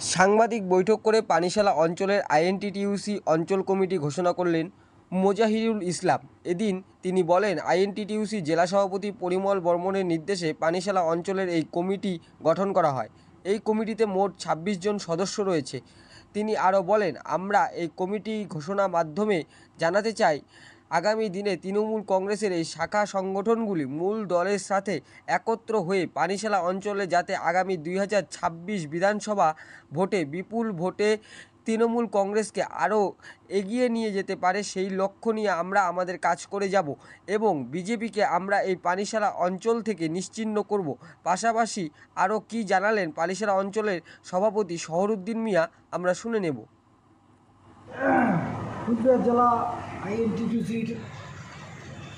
সাংবাদিক বৈঠক করে পানিশালা অঞ্চলের আইএনটিটিউসি অঞ্চল কমিটি ঘোষণা করলেন মোজাহিরুল ইসলাম। এদিন তিনি বলেন, আইএনটিটিউসি জেলা সভাপতি পরিমল বর্মনের নির্দেশে পানিশালা অঞ্চলের এই কমিটি গঠন করা হয়। এই কমিটিতে মোট ছাব্বিশ জন সদস্য রয়েছে। তিনি আরও বলেন, আমরা এই কমিটি ঘোষণা মাধ্যমে জানাতে চাই আগামী দিনে তৃণমূল কংগ্রেসের এই শাখা সংগঠনগুলি মূল দলের সাথে একত্র হয়ে পানিশালা অঞ্চলে যাতে আগামী দুই হাজার ছাব্বিশ বিধানসভা ভোটে বিপুল ভোটে তৃণমূল কংগ্রেসকে আরও এগিয়ে নিয়ে যেতে পারে, সেই লক্ষ্য নিয়ে আমরা আমাদের কাজ করে যাব এবং বিজেপিকে আমরা এই পানিশালা অঞ্চল থেকে নিশ্চিহ্ন করব। পাশাপাশি আরও কি জানালেন পানিশালা অঞ্চলের সভাপতি শহরুদ্দিন মিয়া, আমরা শুনে নেব। কুচবিহার জেলা আইএনটিটিউসির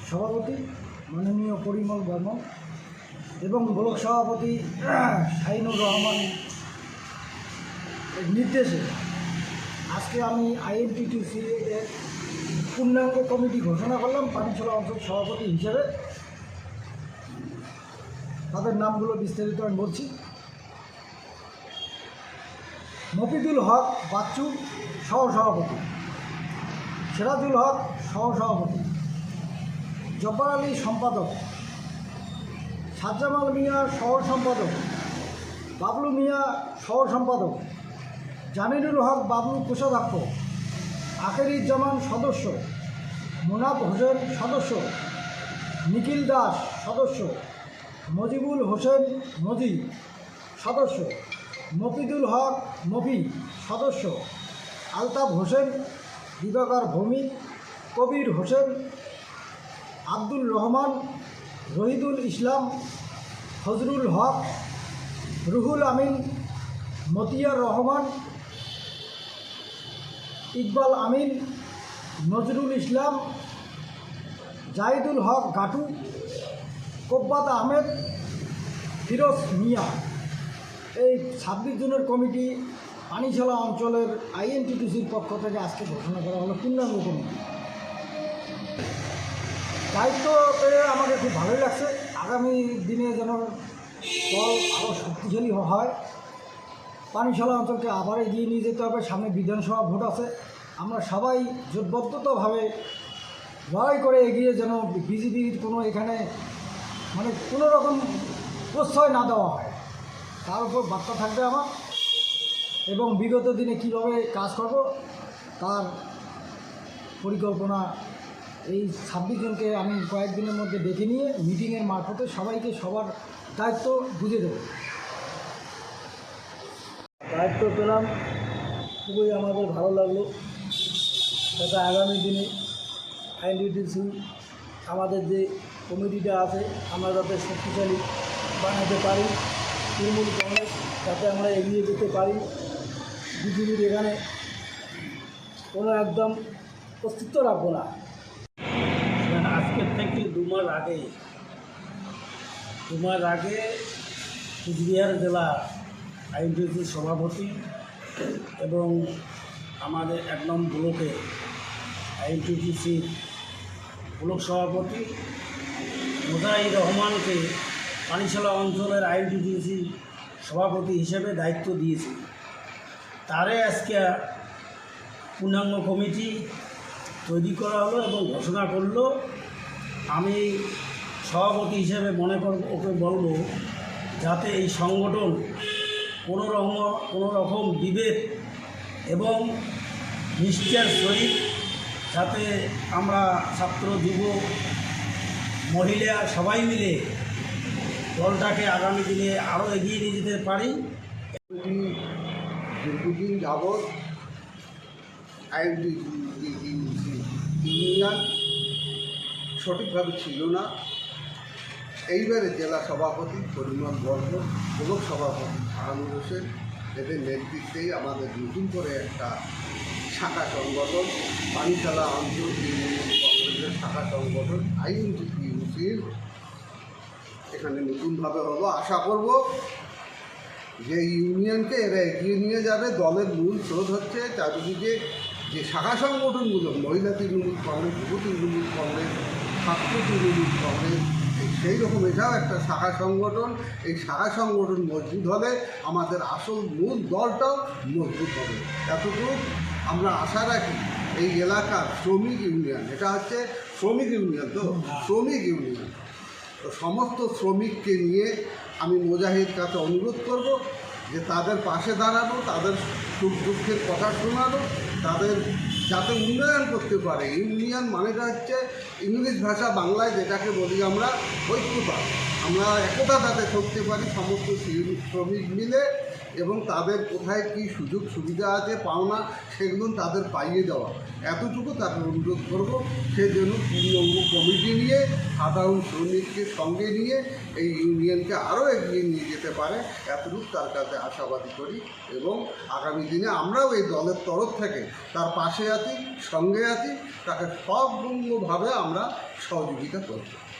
সভাপতি মাননীয় পরিমল বর্মন এবং ব্লক সভাপতি শাহিনুর রহমান নির্দেশে আজকে আমি আইএনটিটিউসি এর পূর্ণাঙ্গ কমিটি ঘোষণা করলাম পানিছড়া অঞ্চল সভাপতি হিসেবে। তাদের নামগুলো বিস্তারিত আমি বলছি। মফিদুল হক বাচ্চু সহসভাপতি। সিরাজুল হক সহসভাপতি। জব্বার আলী সম্পাদক। সাজ্জামাল মিয়া সহ সম্পাদক বাবলু মিয়া সহ সম্পাদক জামিনুল হক বাবলু কোষাধ্যক্ষ। আখেরুজ্জামান সদস্য। মুনাফ হোসেন সদস্য। নিখিল দাস সদস্য। মজিবুল হোসেন মজি সদস্য। মফিদুল হক মফি সদস্য। আলতাফ হোসেন দিবাকর ভৌমিক কবির হোসেন আব্দুল রহমান, রহিদুল ইসলাম ফজরুল হক, রুহুল আমিন, মতিয়ার রহমান, ইকবাল আমিন, নজরুল ইসলাম, জাহিদুল হক গাটু কোব্বাত আহমেদ, ফিরোজ মিয়া। এই ছাব্বিশ জনের কমিটি পানিশালা অঞ্চলের আইএনটিটিসির পক্ষ থেকে আজকে ঘোষণা করা হলো পূর্ণাঙ্গ কমিটি দায়িত্ব পেয়ে আমাকে খুব ভালোই লাগছে। আগামী দিনে যেন দল আরও শক্তিশালী হয়। পানিশালা অঞ্চলকে আবার এগিয়ে নিয়ে যেতে হবে। সামনে বিধানসভা ভোট আছে। আমরা সবাই জোটবদ্ধতভাবে লড়াই করে এগিয়ে যেন বিজেপির কোনো এখানে মানে কোনো রকম প্রশ্রয় না দেওয়া হয়। তার উপর বার্তা থাকবে আমার। এবং বিগত দিনে কীভাবে কাজ করব, তার পরিকল্পনা এই ছাব্বিশ জনকে আমি কয়েকদিনের মধ্যে ডেকে নিয়ে মিটিংয়ের মারফতে সবাইকে সবার দায়িত্ব বুঝে দেবো। দায়িত্ব পেলাম, খুবই আমাদের ভালো লাগল। যাতে আগামী দিনে আইনডিটিসি, আমাদের যে কমিটিটা আছে, আমরা যাতে শক্তিশালী বানাতে পারি, তৃণমূল কংগ্রেস, যাতে আমরা এগিয়ে যেতে পারি। বিজেপির এখানে কোনো একদম অস্তিত্ব রাখব না। কারণ আজকের থেকে দু মাস আগে দু মাস আগে কুচবিহার জেলা আইনজীবী সভাপতি এবং আমাদের এক নম্বর ব্লকে আইনটিটিসির ব্লক সভাপতি মোজাহির রহমানকে পানিশালা অঞ্চলের আইনটিটিসি সভাপতি হিসেবে দায়িত্ব দিয়েছে। তারে আজকে পূর্ণাঙ্গ কমিটি তৈরি করা হলো এবং ঘোষণা করল। আমি সভাপতি হিসেবে মনে করব ওকে বলব যাতে এই সংগঠন কোনো রকম কোনো রকম বিভেদ এবং নিষ্ঠার সহিত যাতে আমরা ছাত্র, যুব, মহিলা সবাই মিলে দলটাকে আগামী দিনে আরও এগিয়ে নিয়ে যেতে পারি। দীর্ঘদিন যাবৎ ইউনিয়ন সঠিকভাবে ছিল না। এইবারে জেলা সভাপতি পরিমল বর্গ ব্লক সভাপতি শাহানুর হোসেন এদের নেতৃত্বেই আমাদের নতুন করে একটা শাখা সংগঠন পানিশালা অঞ্চল তৃণমূল কংগ্রেসের শাখা সংগঠন আইএনটিপিউসির এখানে নতুনভাবে হলো আশা করব যে ইউনিয়নকে এরা এগিয়ে নিয়ে যাবে দলের মূল স্রোত হচ্ছে চারিদিকে যে শাখা সংগঠনগুলো মহিলা তৃণমূল কংগ্রেস যুব তৃণমূল কংগ্রেস ছাত্র তৃণমূল কংগ্রেস সেই রকম এটাও একটা শাখা সংগঠন। এই শাখা সংগঠন মজবুত হলে আমাদের আসল মূল দলটাও মজবুত হবে। এতটুকু আমরা আশা রাখি এই এলাকার শ্রমিক ইউনিয়ন এটা হচ্ছে শ্রমিক ইউনিয়ন তো? শ্রমিক ইউনিয়ন সমস্ত শ্রমিককে নিয়ে আমি মুজাহিদ কাছে অনুরোধ করব যে তাদের পাশে দাঁড়ানো, তাদের সুখ দুঃখের কথা শোনানো, তাদের যাতে উন্নয়ন করতে পারে। ইউনিয়ন মানেটা হচ্ছে ইংলিশ ভাষা বাংলায় যেটাকে বলি আমরা ঐক্যতা। আমরা একতা যাতে করতে পারি, সমস্ত শ্রমিক মিলে এবং তাদের কোথায় কী সুযোগ সুবিধা আছে, পাওনা সেগুলো তাদের পাইয়ে দেওয়া। এতটুকু তাকে অনুরোধ করব যেন পূর্ণাঙ্গ কমিটি নিয়ে, সাধারণ শ্রমিককে সঙ্গে নিয়ে, এই ইউনিয়নকে আরও এগিয়ে নিয়ে যেতে পারে, এতটুকু তার কাছে আশাবাদী করি। এবং আগামী দিনে আমরাও এই দলের তরফ থেকে তার পাশে আছি, সঙ্গে আছি, তাকে সর্বঙ্গভাবে আমরা সহযোগিতা করব।